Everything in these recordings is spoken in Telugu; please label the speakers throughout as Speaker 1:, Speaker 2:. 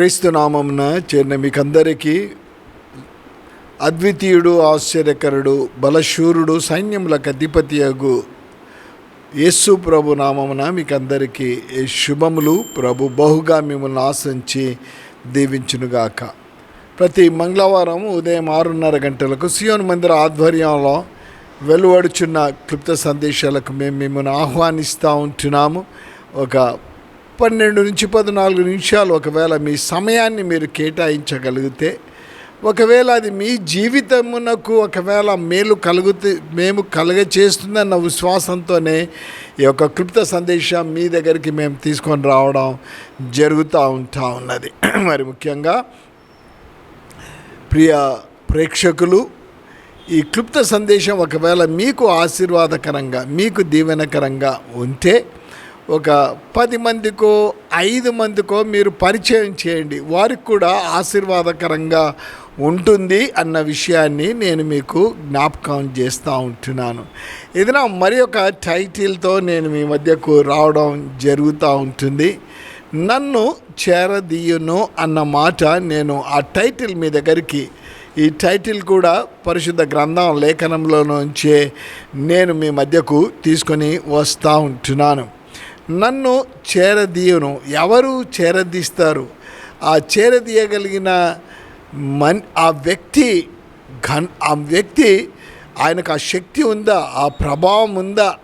Speaker 1: క్రీస్తు నామమున చేరిన మీకందరికీ అద్వితీయుడు ఆశ్చర్యకరుడు బలశూరుడు సైన్యములకు అధిపతియగు యేసు ప్రభు నామమున మీకందరికీ శుభములు. ప్రభు బహుగా మిమ్మల్ని ఆశించి దీవించునుగాక. ప్రతి మంగళవారం ఉదయం ఆరున్నర గంటలకు సియోన్ మందిర ఆధ్వర్యంలో వెలువడుచున్న క్లుప్త సందేశాలకు మేము మిమ్మల్ని ఆహ్వానిస్తూ ఉంటున్నాము. ఒక పన్నెండు నుంచి పద్నాలుగు నిమిషాలు ఒకవేళ మీ సమయాన్ని మీరు కేటాయించగలిగితే ఒకవేళ అది మీ జీవితమునకు ఒకవేళ మేలు కలుగుతూ మేము కలుగ చేస్తుందన్న విశ్వాసంతోనే ఈ యొక్క క్లుప్త సందేశం మీ దగ్గరికి మేము తీసుకొని రావడం జరుగుతూ ఉంటా ఉన్నది. మరి ముఖ్యంగా ప్రియ ప్రేక్షకులు ఈ క్లుప్త సందేశం ఒకవేళ మీకు ఆశీర్వాదకరంగా మీకు దీవెనకరంగా ఉంటే ఒక పది మందికో ఐదు మందికో మీరు పరిచయం చేయండి. వారికి కూడా ఆశీర్వాదకరంగా ఉంటుంది అన్న విషయాన్ని నేను మీకు జ్ఞాపకం చేస్తూ ఉంటున్నాను. ఏదైనా మరి ఒక టైటిల్తో నేను మీ మధ్యకు రావడం జరుగుతూ ఉంటుంది. నన్ను చేరదీయును అన్న మాట నేను ఆ టైటిల్ మీ దగ్గరికి ఈ టైటిల్ కూడా పరిశుద్ధ గ్రంథం లేఖనంలో నుంచే నేను మీ మధ్యకు తీసుకొని వస్తూ ఉంటున్నాను. నన్ను చేరదీయను. ఎవరు చేరదీస్తారు? ఆ చేరదీయగలిగిన మన్ ఆ వ్యక్తి ఘన్ ఆ వ్యక్తి ఆయనకు ఆ శక్తి ఉందా? ఆ ప్రభావం ఉందా?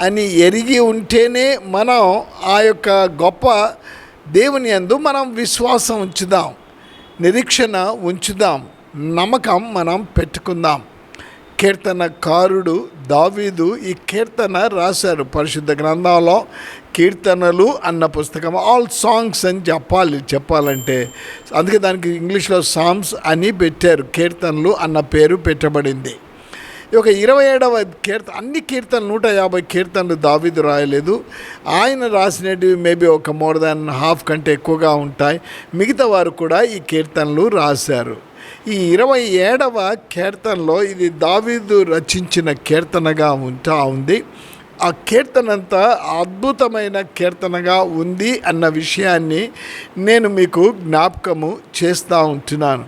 Speaker 1: అని ఎరిగి ఉంటేనే మనం ఆ యొక్క గొప్ప దేవుని యందు మనం విశ్వాసం ఉంచుదాం. నిరీక్షణ ఉంచుదాం. నమ్మకం మనం పెట్టుకుందాం. కీర్తనకారుడు దావీదు ఈ కీర్తన రాశారు పరిశుద్ధ గ్రంథంలో కీర్తనలు అన్న పుస్తకం ఆల్ సాంగ్స్ అని చెప్పాలి చెప్పాలంటే. అందుకే దానికి ఇంగ్లీష్లో సాంగ్స్ అని పెట్టారు కీర్తనలు అన్న పేరు పెట్టబడింది. ఒక ఇరవై ఏడవ కీర్త అన్ని కీర్తనలు నూట యాభై కీర్తనలు దావీదు రాయలేదు. ఆయన రాసినవి మేబీ ఒక మోర్ దాన్ హాఫ్ కంటే ఎక్కువగా ఉంటాయి. మిగతా వారు కూడా ఈ కీర్తనలు రాశారు. ఈ ఇరవై ఏడవ కీర్తనలో ఇది దావీదు రచించిన కీర్తనగా ఉంటా ఉంది. ఆ కీర్తన అంతా అద్భుతమైన కీర్తనగా ఉంది అన్న విషయాన్ని నేను మీకు జ్ఞాపకము చేస్తూ ఉంటున్నాను.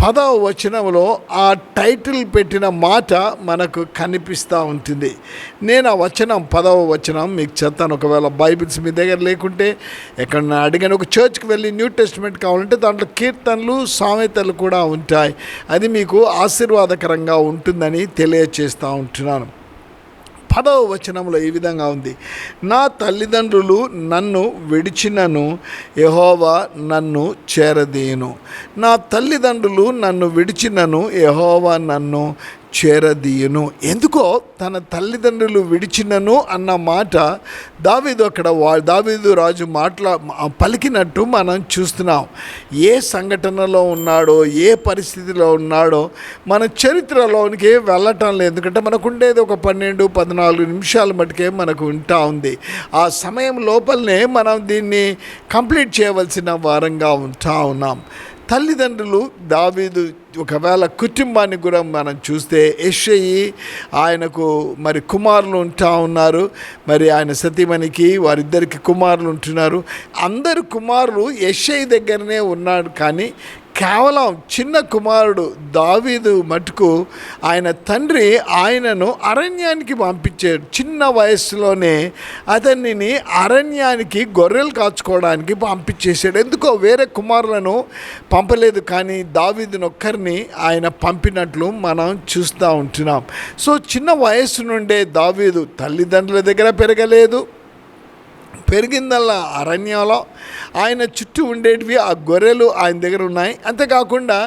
Speaker 1: పదవ వచనంలో ఆ టైటిల్ పెట్టిన మాట మనకు కనిపిస్తూ ఉంటుంది. నేను ఆ వచనం పదవ వచనం మీకు చెప్తాను. ఒకవేళ బైబిల్స్ మీ దగ్గర లేకుంటే ఎక్కడ అడిగాను. ఒక చర్చ్కి వెళ్ళి న్యూ టెస్ట్మెంట్ కావాలంటే దాంట్లో కీర్తనలు సామెతలు కూడా ఉంటాయి. అది మీకు ఆశీర్వాదకరంగా ఉంటుందని తెలియచేస్తూ ఉంటున్నాను. పదవ వచనంలో ఈ విధంగా ఉంది. నా తల్లిదండ్రులు నన్ను విడిచినను యహోవా నన్ను చేరదీయును. నా తల్లిదండ్రులు నన్ను విడిచినను యహోవా నన్ను చేరదీయును. ఎందుకో తన తల్లిదండ్రులు విడిచినను అన్న మాట దావీదు అక్కడ వా దావీదు రాజు మాట్లా పలికినట్టు మనం చూస్తున్నాం. ఏ సంఘటనలో ఉన్నాడో ఏ పరిస్థితిలో ఉన్నాడో మన చరిత్రలోనికి వెళ్ళటం లేదు. ఎందుకంటే మనకు ఉండేది ఒక పన్నెండు పద్నాలుగు నిమిషాల మటుకే మనకు ఉంటా ఉంది. ఆ సమయం లోపలనే మనం దీన్ని కంప్లీట్ చేయవలసిన వారంగా ఉంటా ఉన్నాం. తల్లిదండ్రులు దావీదు ఒకవేళ కుటుంబాన్ని కూడా మనం చూస్తే ఎషయి ఆయనకు మరి కుమారులు ఉంటా ఉన్నారు. మరి ఆయన సతీమణికి వారిద్దరికి కుమారులు ఉంటున్నారు. అందరు కుమారులు ఎషయి దగ్గరనే ఉన్నాడు కానీ కేవలం చిన్న కుమారుడు దావీదు మటుకు ఆయన తండ్రి ఆయనను అరణ్యానికి పంపించాడు. చిన్న వయస్సులోనే అతనిని అరణ్యానికి గొర్రెలు కాచుకోవడానికి పంపించేశాడు. ఎందుకో వేరే కుమారులను పంపలేదు కానీ దావీదుని ఒక్కరిని ఆయన పంపినట్లు మనం చూస్తూ ఉంటున్నాం. సో చిన్న వయస్సు నుండే దావీదు తల్లిదండ్రుల దగ్గర పెరగలేదు. పెరిగిందల్లా అరణ్యంలో. ఆయన చుట్టూ ఉండేటివి ఆ గొర్రెలు ఆయన దగ్గర ఉన్నాయి. అంతేకాకుండా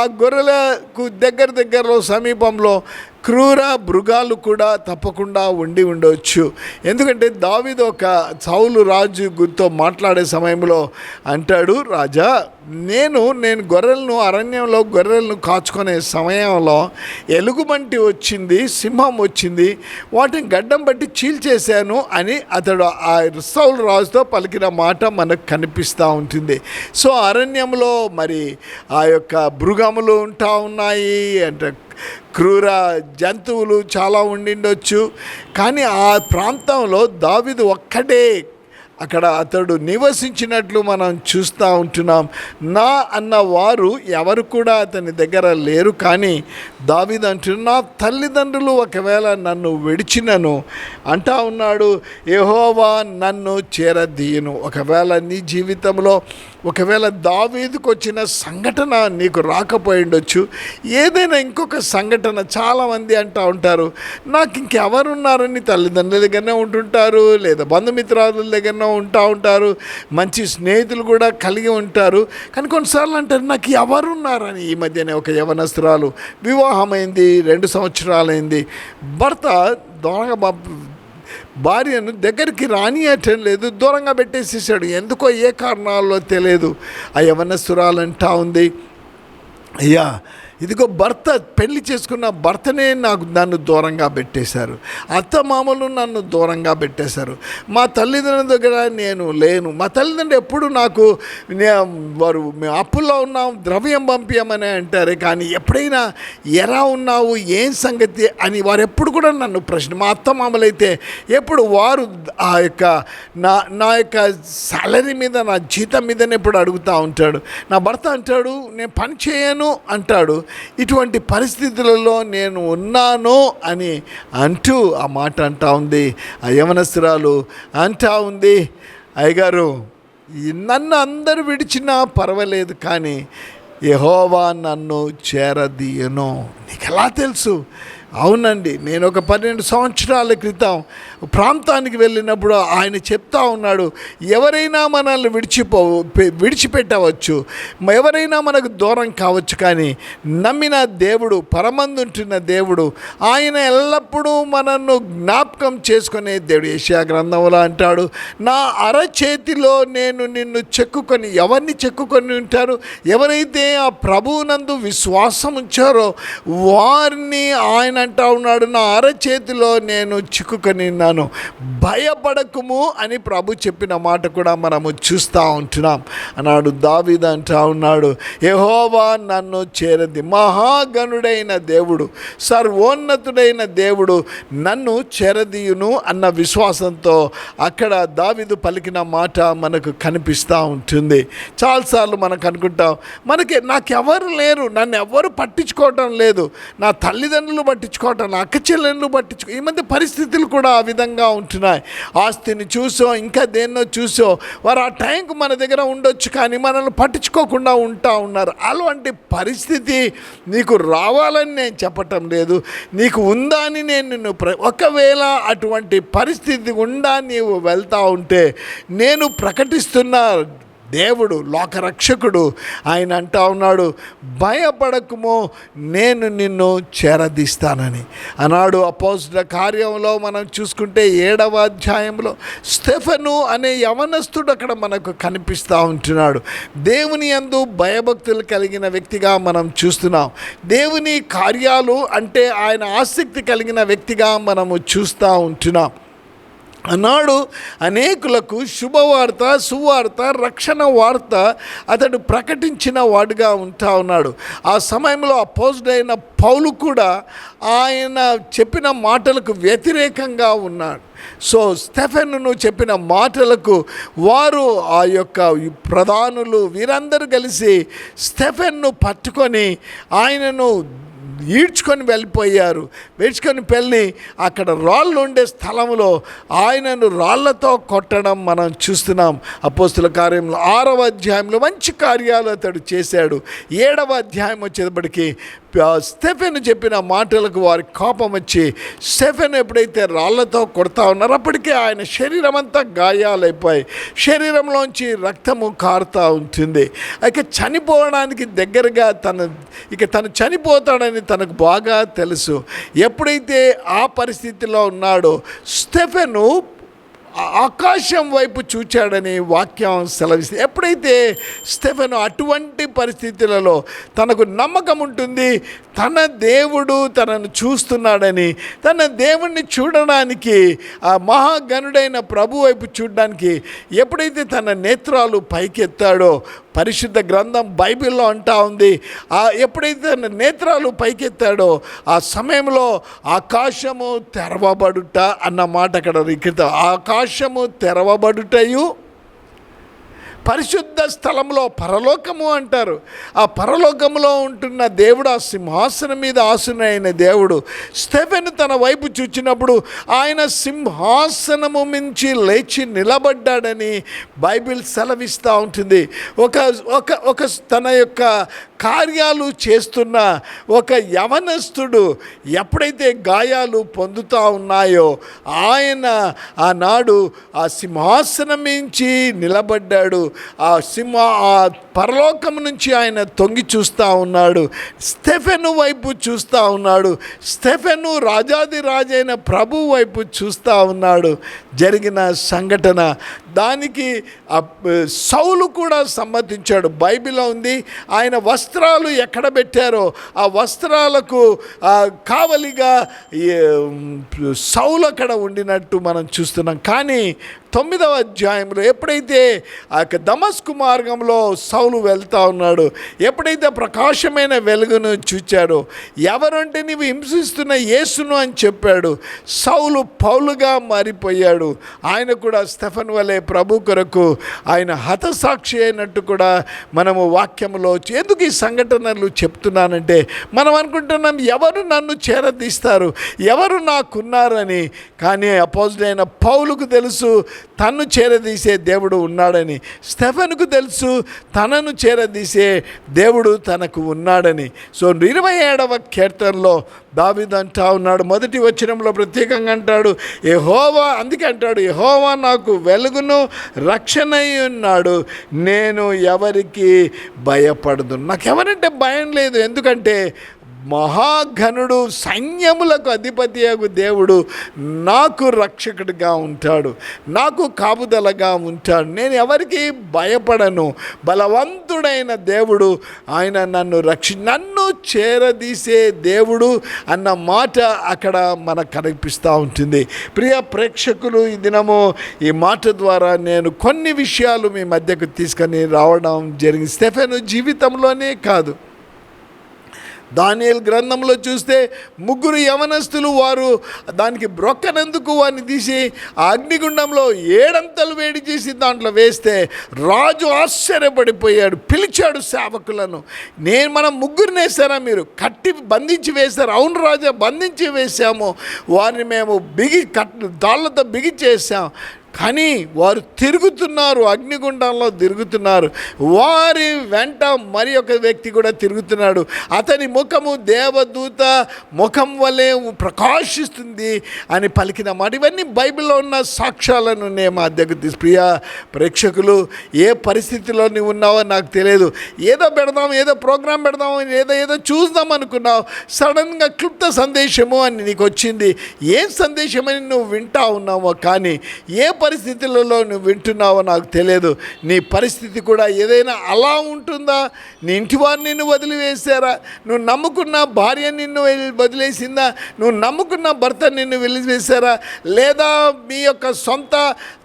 Speaker 1: ఆ గొర్రెలకు దగ్గర దగ్గరలో సమీపంలో క్రూర మృగాలు కూడా తప్పకుండా ఉండి ఉండవచ్చు ఎందుకంటే దావిద్ ఒక చౌలు రాజు గురితో మాట్లాడే సమయంలో అంటాడు రాజా నేను నేను గొర్రెలను అరణ్యంలో గొర్రెలను కాచుకునే సమయంలో ఎలుగుబంటి వచ్చింది సింహం వచ్చింది వాటిని గడ్డం బట్టి చీల్చేశాను అని అతడు ఆ సౌలు రాజుతో పలికిన మాట మనకు కనిపిస్తూ ఉంటుంది. సో అరణ్యంలో మరి ఆ యొక్క మృగములు ఉంటా ఉన్నాయి అంటే క్రూర జంతువులు చాలా ఉండిండొచ్చు. కానీ ఆ ప్రాంతంలో దావిదు ఒక్కడే అక్కడ అతడు నివసించినట్లు మనం చూస్తూ ఉంటున్నాం. నా అన్న వారు ఎవరు కూడా అతని దగ్గర లేరు. కానీ దావీదు అంటున్న నా తల్లిదండ్రులు ఒకవేళ నన్ను విడిచినను అంటా ఉన్నాడు ఏహోవా నన్ను చేరదీయను. ఒకవేళ నీ జీవితంలో ఒకవేళ దావీదుకు వచ్చిన సంఘటన నీకు రాకపోయి ఉండొచ్చు. ఏదైనా ఇంకొక సంఘటన చాలామంది అంటూ ఉంటారు నాకు ఇంకెవరున్నారని తల్లిదండ్రుల దగ్గరనే ఉంటుంటారు లేదా బంధుమిత్రాదుల దగ్గరనే ఉంటా ఉంటారు మంచి స్నేహితులు కూడా కలిగి ఉంటారు. కానీ కొన్నిసార్లు అంటారు నాకు ఎవరున్నారని ఈ మధ్యనే ఒక యవనస్త్రాలు వివాహమైంది రెండు సంవత్సరాలైంది. భర్త దొంగ భార్యను దగ్గరికి రానియటం లేదు దూరంగా పెట్టేసేసాడు. ఎందుకో ఏ కారణాల్లో తెలియదు. ఆ యవనస్తురాలంటా ఉంది అయ్యా ఇదిగో భర్త పెళ్ళి చేసుకున్న భర్తనే నాకు నన్ను దూరంగా పెట్టేశారు. అత్త మామలు నన్ను దూరంగా పెట్టేశారు. మా తల్లిదండ్రుల దగ్గర నేను లేను. మా తల్లిదండ్రులు ఎప్పుడు నాకు నే- వారు మేము అప్పుల్లో ఉన్నాం ద్రవ్యం పంపించమని అంటారు కానీ ఎప్పుడైనా ఎలా ఉన్నావు ఏం సంగతి అని వారు ఎప్పుడు కూడా నన్ను ప్రశ్న మా అత్త మామలైతే ఎప్పుడు వారు ఆ యొక్క నా నా యొక్క సాలరీ మీద నా జీతం మీదనే ఎప్పుడు అడుగుతూ ఉంటాడు. నా భర్త అంటాడు నేను పని చేయను అంటాడు. ఇటువంటి పరిస్థితులలో నేను ఉన్నాను అని అంటూ ఆ మాట అంటా ఉంది. ఆ యవనస్తురాలు అంటా ఉంది అయ్యగారు నన్ను అందరు విడిచినా పర్వాలేదు కానీ యహోవా నన్ను చేరదీయను. నీకు ఎలా తెలుసు? అవునండి నేను ఒక పన్నెండు సంవత్సరాల క్రితం ప్రాంతానికి వెళ్ళినప్పుడు ఆయన చెప్తా ఉన్నాడు ఎవరైనా మనల్ని విడిచిపో విడిచిపెట్టవచ్చు ఎవరైనా మనకు దూరం కావచ్చు కానీ నమ్మిన దేవుడు పరమందుంటున్న దేవుడు ఆయన ఎల్లప్పుడూ మనను జ్ఞాపకం చేసుకునే దేవుడు. ఏషియా గ్రంథంలో అంటాడు నా అరచేతిలో నేను నిన్ను చెక్కుకొని ఎవరిని చెక్కుకొని ఉంటారు? ఎవరైతే ఆ ప్రభువునందు విశ్వాసం ఉంచారో వారిని ఆయన అంటా ఉన్నాడు నా అరచేతిలో నేను చిక్కుకొని నా ఉన్నాను భయపడకుము అని ప్రభు చెప్పిన మాట కూడా మనము చూస్తూ ఉంటున్నాం. అన్నాడు దావీదు అంటా ఉన్నాడు యెహోవా నన్ను చేరది మహాగణుడైన దేవుడు సర్వోన్నతుడైన దేవుడు నన్ను చేరదీయును అన్న విశ్వాసంతో అక్కడ దావిదు పలికిన మాట మనకు కనిపిస్తూ ఉంటుంది. చాలాసార్లు మనకు అనుకుంటాం మనకి నాకెవరు లేరు నన్ను ఎవరు పట్టించుకోవటం లేదు. నా తల్లిదండ్రులు పట్టించుకోవటం నా అక్క చెల్లెళ్ళు పట్టించుకో ఈ మధ్య పరిస్థితులు కూడా ఆ విధంగా ఉంటున్నాయి. ఆస్తిని చూసో ఇంకా దేన్నో చూసో వారు ఆ టైంకు మన దగ్గర ఉండొచ్చు కానీ మనల్ని పట్టించుకోకుండా ఉంటా ఉన్నారు. అలాంటి పరిస్థితి నీకు రావాలని నేను చెప్పటం లేదు. నీకు ఉందా అని నేను నిన్ను ప్ర ఒకవేళ అటువంటి పరిస్థితి ఉండా నీవు వెళ్తూ ఉంటే నేను ప్రకటిస్తున్న దేవుడు లోకరక్షకుడు. ఆయన అంటా ఉన్నాడు భయపడకుమో నేను నిన్ను చేరదీస్తానని. అన్నాడు అపోజిట్ కార్యంలో మనం చూసుకుంటే ఏడవ అధ్యాయంలో స్టెఫను అనే యవనస్తుడు అక్కడ మనకు కనిపిస్తూ ఉంటున్నాడు. దేవుని యందు భయభక్తులు కలిగిన వ్యక్తిగా మనం చూస్తున్నాం. దేవుని కార్యాలు అంటే ఆయన ఆసక్తి కలిగిన వ్యక్తిగా మనము చూస్తూ ఉంటున్నాం. అన్నాడు అనేకులకు శుభవార్త సువార్త రక్షణ వార్త అతడు ప్రకటించిన వాడుగా ఉంటా ఉన్నాడు. ఆ సమయంలో అపోజ్డ్ అయిన పౌలు కూడా ఆయన చెప్పిన మాటలకు వ్యతిరేకంగా ఉన్నాడు. సో స్టెఫెన్ను చెప్పిన మాటలకు వారు ఆ యొక్క ప్రధానులు వీరందరూ కలిసి స్టెఫెన్ను పట్టుకొని ఆయనను ఈడ్చుకొని వెళ్ళిపోయారు. ఈడ్చుకొని వెళ్ళి అక్కడ రాళ్ళు ఉండే స్థలంలో ఆయనను రాళ్ళతో కొట్టడం మనం చూస్తున్నాం. అపోస్తుల కార్యంలో ఆరవ అధ్యాయంలో మంచి కార్యాలు అతడు చేశాడు. ఏడవ అధ్యాయం వచ్చేటప్పటికి స్టెఫెన్ చెప్పిన మాటలకు వారి కోపం వచ్చి స్టెఫెన్ ఎప్పుడైతే రాళ్ళతో కొడతా ఉన్నారో అప్పటికే ఆయన శరీరం అంతా గాయాలైపోయి శరీరంలోంచి రక్తము కారుతూ ఉంటుంది. ఇక చనిపోవడానికి దగ్గరగా తన ఇక తను చనిపోతాడని తనకు బాగా తెలుసు. ఎప్పుడైతే ఆ పరిస్థితిలో ఉన్నాడో స్టెఫెను ఆకాశం వైపు చూచాడని వాక్యం సెలవిస్తుంది. ఎప్పుడైతే స్టెఫెన్ అటువంటి పరిస్థితులలో తనకు నమ్మకం ఉంటుంది తన దేవుడు తనను చూస్తున్నాడని తన దేవుణ్ణి చూడడానికి ఆ మహాగణుడైన ప్రభు వైపు చూడడానికి ఎప్పుడైతే తన నేత్రాలు పైకెత్తాడో పరిశుద్ధ గ్రంథం బైబిల్లో అంటా ఉంది. ఆ ఎప్పుడైతే నేత్రాలు పైకెత్తాడో ఆ సమయంలో ఆకాశము తెరవబడుట అన్న మాట అక్కడ లిఖిత ఆకాశము తెరవబడుటయు పరిశుద్ధ స్థలంలో పరలోకము అంటారు. ఆ పరలోకములో ఉంటున్న దేవుడు ఆ సింహాసనం మీద ఆసునైన దేవుడు స్టెఫెన్ తన వైపు చూచినప్పుడు ఆయన సింహాసనము మించి లేచి నిలబడ్డాడని బైబిల్ సెలవిస్తూ ఉంటుంది. ఒక ఒక ఒక తన యొక్క కార్యాలు చేస్తున్న ఒక యవనస్తుడు ఎప్పుడైతే గాయాలు పొందుతూ ఉన్నాయో ఆయన ఆనాడు ఆ సింహాసనం మించి నిలబడ్డాడు. ఆ సింహ ఆ పరలోకం నుంచి ఆయన తొంగి చూస్తూ ఉన్నాడు. స్టెఫెను వైపు చూస్తూ ఉన్నాడు. స్టెఫెను రాజాది రాజైన ప్రభు వైపు చూస్తూ ఉన్నాడు. జరిగిన సంఘటన. దానికి సౌలు కూడా సమ్మతించాడు. బైబిల్లో ఉంది ఆయన వస్త్రాలు ఎక్కడ పెట్టారో ఆ వస్త్రాలకు కావలిగా సౌలు అక్కడ ఉండినట్టు మనం చూస్తున్నాం. కానీ తొమ్మిదవ అధ్యాయంలో ఎప్పుడైతే ఆ యొక్క దమస్కు మార్గంలో సౌలు వెళ్తా ఉన్నాడు ఎప్పుడైతే ప్రకాశమైన వెలుగును చూచాడో ఎవరంటే నీవు హింసిస్తున్న యేసును అని చెప్పాడు. సౌలు పౌలుగా మారిపోయాడు. ఆయన కూడా స్టెఫన్ వలె ప్రభు కొరకు ఆయన హతసాక్షి అయినట్టు కూడా మనము వాక్యంలో ఎందుకు ఈ సంఘటనలు చెప్తున్నానంటే మనం అనుకుంటున్నాం ఎవరు నన్ను చేరదీస్తారు ఎవరు నాకున్నారని. కానీ అపోజిట్ పౌలుకు తెలుసు తన్ను చేరదీసే దేవుడు ఉన్నాడని స్టెఫెన్కు తెలుసు. తనను చేరదీసే దేవుడు తనకు ఉన్నాడని. సో ఇరవై ఏడవ కీర్తనలో దావిదంటా ఉన్నాడు. మొదటి వచనంలో ప్రత్యేకంగా అంటాడు ఎహోవా అందుకే అంటాడు ఎహోవా నాకు వెలుగును రక్షణై ఉన్నాడు. నేను ఎవరికి భయపడదు నాకు ఎవరంటే భయం లేదు. ఎందుకంటే మహాఘనుడు సైన్యములకు అధిపతి దేవుడు నాకు రక్షకుడిగా ఉంటాడు నాకు కాపుదలగా ఉంటాడు. నేను ఎవరికి భయపడను. బలవంతుడైన దేవుడు ఆయన నన్ను రక్షి నన్ను చేరదీసే దేవుడు అన్న మాట అక్కడ మనకు కనిపిస్తూ ఉంటుంది. ప్రియ ప్రేక్షకులు ఈ దినము ఈ మాట ద్వారా నేను కొన్ని విషయాలు మీ మధ్యకు తీసుకొని రావడం జరిగింది. స్టెఫెను జీవితంలోనే కాదు. దానియల్ గ్రంథంలో చూస్తే ముగ్గురు యవనస్తులు వారు దానికి బ్రొక్కనందుకు వారిని తీసి ఆ అగ్నిగుండంలో ఏడంతలు వేడి చేసి దాంట్లో వేస్తే రాజు ఆశ్చర్యపడిపోయాడు పిలిచాడు సేవకులను. నేను మనం ముగ్గురిని వేసారా మీరు కట్టి బంధించి వేశారు అవును రాజా బంధించి వేశాము. వారిని మేము బిగి కట్ దాళ్ళతో బిగిచేసాం కానీ వారు తిరుగుతున్నారు అగ్నిగుండంలో తిరుగుతున్నారు. వారి వెంట మరి ఒక వ్యక్తి కూడా తిరుగుతున్నాడు. అతని ముఖము దేవదూత ముఖం వలె ప్రకాశిస్తుంది అని పలికిన మాట. ఇవన్నీ బైబిల్లో ఉన్న సాక్ష్యాలను నేను మా దగ్గర తీసు ప్రియ ప్రేక్షకులు ఏ పరిస్థితిలో నువ్వు ఉన్నావో నాకు తెలియదు. ఏదో పెడదాం ఏదో ప్రోగ్రాం పెడదాం ఏదో ఏదో చూద్దాం అనుకున్నావు. సడన్గా క్లుప్త సందేశము అని నీకు వచ్చింది. ఏం సందేశమని నువ్వు వింటా ఉన్నావో కానీ ఏ పరిస్థితులలో నువ్వు వింటున్నావో నాకు తెలియదు. నీ పరిస్థితి కూడా ఏదైనా అలా ఉంటుందా? నీ ఇంటి వారు నిన్ను వదిలివేశారా? నువ్వు నమ్ముకున్న భార్య నిన్ను వదిలేసిందా? నువ్వు నమ్ముకున్న భర్త నిన్ను వదిలివేశారా లేదా మీ యొక్క సొంత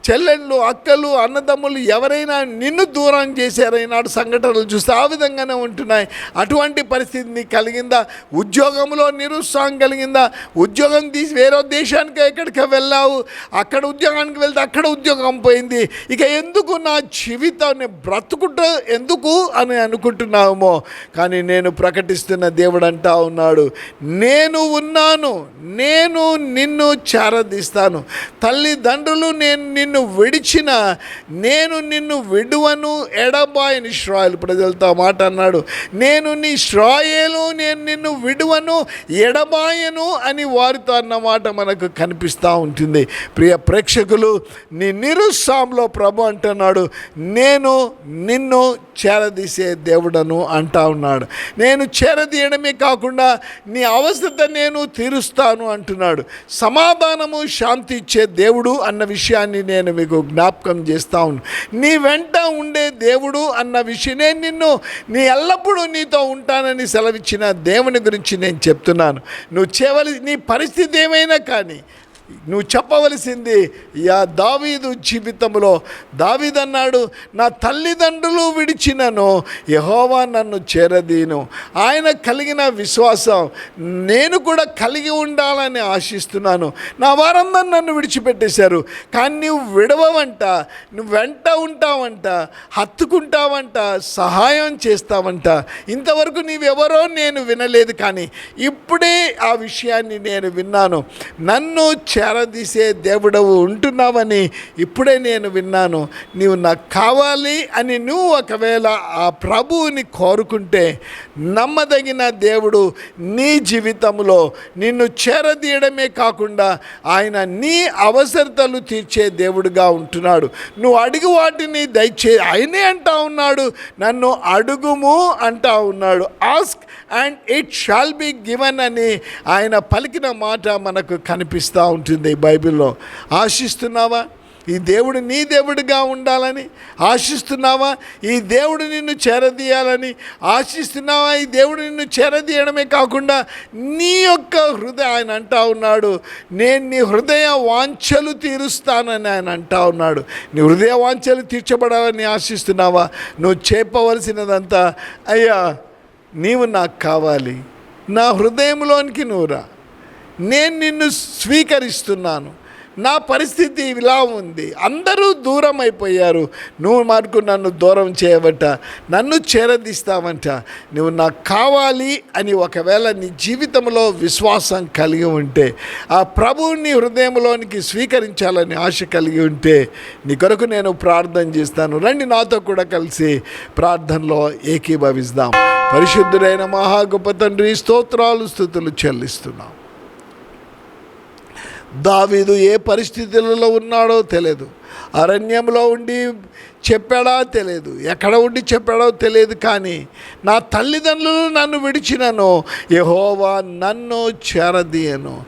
Speaker 1: చెల్లెళ్ళు అక్కలు అన్నదమ్ములు ఎవరైనా నిన్ను దూరం చేశారు ఈనాడు సంఘటనలు చూస్తే ఆ విధంగానే ఉంటున్నాయి. అటువంటి పరిస్థితి నీకు కలిగిందా? ఉద్యోగంలో నిరుత్సాహం కలిగిందా? ఉద్యోగం తీసి వేరే దేశానికి ఎక్కడికి వెళ్ళావు? అక్కడ ఉద్యోగానికి వెళ్తే అక్కడ ఉద్యోగం పోయింది. ఇక ఎందుకు నా జీవితాన్ని బ్రతుకుట ఎందుకు అని అనుకుంటున్నామో? కానీ నేను ప్రకటిస్తున్న దేవుడు అంటా ఉన్నాడు నేను ఉన్నాను నేను నిన్ను చేరదీస్తాను. తల్లిదండ్రులు నేను నిన్ను విడిచిన నేను నిన్ను విడువను ఎడబాయని ఇస్రాయల్ ప్రజలతో మాట అన్నాడు. నేను నీ శ్రాయలు నేను నిన్ను విడువను ఎడబాయను అని వారితో అన్నమాట మనకు కనిపిస్తూ ఉంటుంది. ప్రియ ప్రేక్షకులు నీ నిరుత్సాహంలో ప్రభు అంటున్నాడు నేను నిన్ను చేరదీసే దేవుడను అంటా ఉన్నాడు. నేను చేరదీయడమే కాకుండా నీ అవస్థత నేను తీరుస్తాను అంటున్నాడు. సమాధానము శాంతి ఇచ్చే దేవుడు అన్న విషయాన్ని నేను మీకు జ్ఞాపకం చేస్తా నీ వెంట ఉండే దేవుడు అన్న విషయమే నిన్ను నీ ఎల్లప్పుడూ నీతో ఉంటానని సెలవిచ్చిన దేవుని గురించి నేను చెప్తున్నాను. నువ్వు చేయవలసి నీ పరిస్థితి ఏమైనా కానీ నువ్వు చెప్పవలసింది యా దావీదు జీవితంలో. దావీదన్నాడు నా తల్లిదండ్రులు విడిచినను యహోవా నన్ను చేరదీను. ఆయన కలిగిన విశ్వాసం నేను కూడా కలిగి ఉండాలని ఆశిస్తున్నాను. నా వారందరూ నన్ను విడిచిపెట్టేశారు. కానీ నువ్వు విడవవంట నువ్వు వెంట ఉంటావంట హత్తుకుంటావంట సహాయం చేస్తావంట. ఇంతవరకు నీవెవరో నేను వినలేదు కానీ ఇప్పుడే ఆ విషయాన్ని నేను విన్నాను. నన్ను చేరదీసే దేవుడవు ఉంటున్నావని ఇప్పుడే నేను విన్నాను. నీవు నాకు కావాలి అని నువ్వు ఒకవేళ ఆ ప్రభువుని కోరుకుంటే నమ్మదగిన దేవుడు నీ జీవితంలో నిన్ను చేరదీయడమే కాకుండా ఆయన నీ అవసరతలు తీర్చే దేవుడుగా ఉంటున్నాడు. నువ్వు అడుగు వాటిని దయచే ఆయనే అంటా ఉన్నాడు. నన్ను అడుగుము అంటా ఉన్నాడు. Ask and it shall be given అని ఆయన పలికిన మాట మనకు కనిపిస్తూ ఉంటుంది ఉంటుంది బైబిల్లో. ఆశిస్తున్నావా? ఈ దేవుడు నీ దేవుడిగా ఉండాలని ఆశిస్తున్నావా? ఈ దేవుడు నిన్ను చేరదీయాలని ఆశిస్తున్నావా? ఈ దేవుడు నిన్ను చేరదీయడమే కాకుండా నీ యొక్క హృదయ ఆయన అంటా ఉన్నాడు. నేను నీ హృదయ వాంఛలు తీరుస్తానని ఆయన అంటా ఉన్నాడు. నీ హృదయ వాంఛలు తీర్చబడాలని ఆశిస్తున్నావా? నువ్వు చెప్పవలసినదంతా అయ్యా నీవు నాకు కావాలి. నా హృదయంలోనికి నువ్వు రా. నేను నిన్ను స్వీకరిస్తున్నాను. నా పరిస్థితి ఇలా ఉంది. అందరూ దూరం అయిపోయారు నువ్వు మార్కు నన్ను దూరం చేయబట్ట నన్ను చేరదీస్తావంట. నువ్వు నాకు కావాలి అని ఒకవేళ నీ జీవితంలో విశ్వాసం కలిగి ఉంటే ఆ ప్రభువుని హృదయంలోనికి స్వీకరించాలని ఆశ కలిగి ఉంటే నీ కొరకు నేను ప్రార్థన చేస్తాను. రండి నాతో కూడా కలిసి ప్రార్థనలో ఏకీభవిస్తాం. పరిశుద్ధుడైన మహా గొప్ప తండ్రి స్తోత్రాలు స్థుతులు చెల్లిస్తున్నాం. దావీదు ఏ పరిస్థితులలో ఉన్నాడో తెలియదు అరణ్యంలో ఉండి చెప్పాడా తెలియదు ఎక్కడ ఉండి చెప్పాడో తెలియదు కానీ నా తల్లిదండ్రులు నన్ను విడిచినను యహోవా నన్ను చేరదీయను.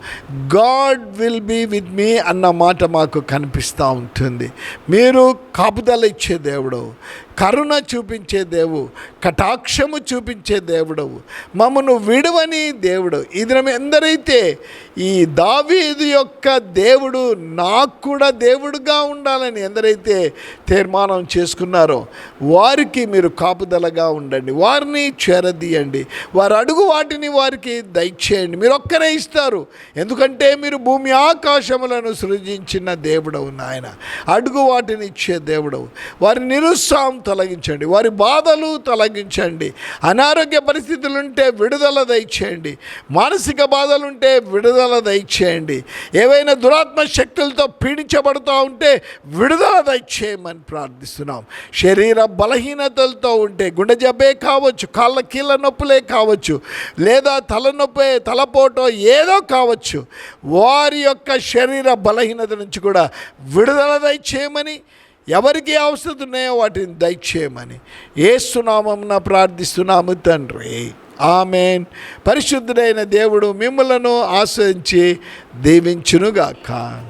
Speaker 1: God will be with me అన్న మాట మాకు కనిపిస్తూ ఉంటుంది. మీరు కాపుదల ఇచ్చే దేవుడు. కరుణ చూపించే దేవు కటాక్షము చూపించే దేవుడవు. మమ్మను విడవని దేవుడు. ఇది ఎందరైతే ఈ దావీదు యొక్క దేవుడు నాకు కూడా దేవుడుగా ఉండాలని ఎందరైతే తీర్మానం చేసుకున్నారో వారికి మీరు కాపుదలగా ఉండండి. వారిని చేరదీయండి. వారు అడుగు వాటిని వారికి దయచేయండి. మీరు ఒక్కరే ఇస్తారు. ఎందుకంటే మీరు భూమి ఆకాశములను సృజించిన దేవుడవు నాయన. అడుగు వాటిని ఇచ్చే దేవుడవు. వారి నిరుత్సాహం తొలగించండి. వారి బాధలు తొలగించండి. అనారోగ్య పరిస్థితులు ఉంటే విడుదల దయచేయండి. మానసిక బాధలుంటే విడుదల దయచేయండి. ఏవైనా దురాత్మ శక్తులతో పీడించబడుతూ ఉంటే విడుదల దయచేయమని ప్రార్థిస్తున్నాం. శరీర బలహీనతలతో ఉంటే గుండె జబ్బే కావచ్చు కాళ్ళ కీళ్ళ నొప్పులే కావచ్చు లేదా తలనొప్పే తలపోటో ఏదో కావచ్చు వారి యొక్క శరీర బలహీనత నుంచి కూడా విడుదల దయచేయమని ఎవరికి అవసరం ఉన్నాయో వాటిని దయచేయమని. ఏసునామం ప్రార్థిస్తున్నాము తండ్రి. ఆమెన్. పరిశుద్ధుడైన దేవుడు మిమ్మలను ఆశ్రయించి దీవించునుగాక.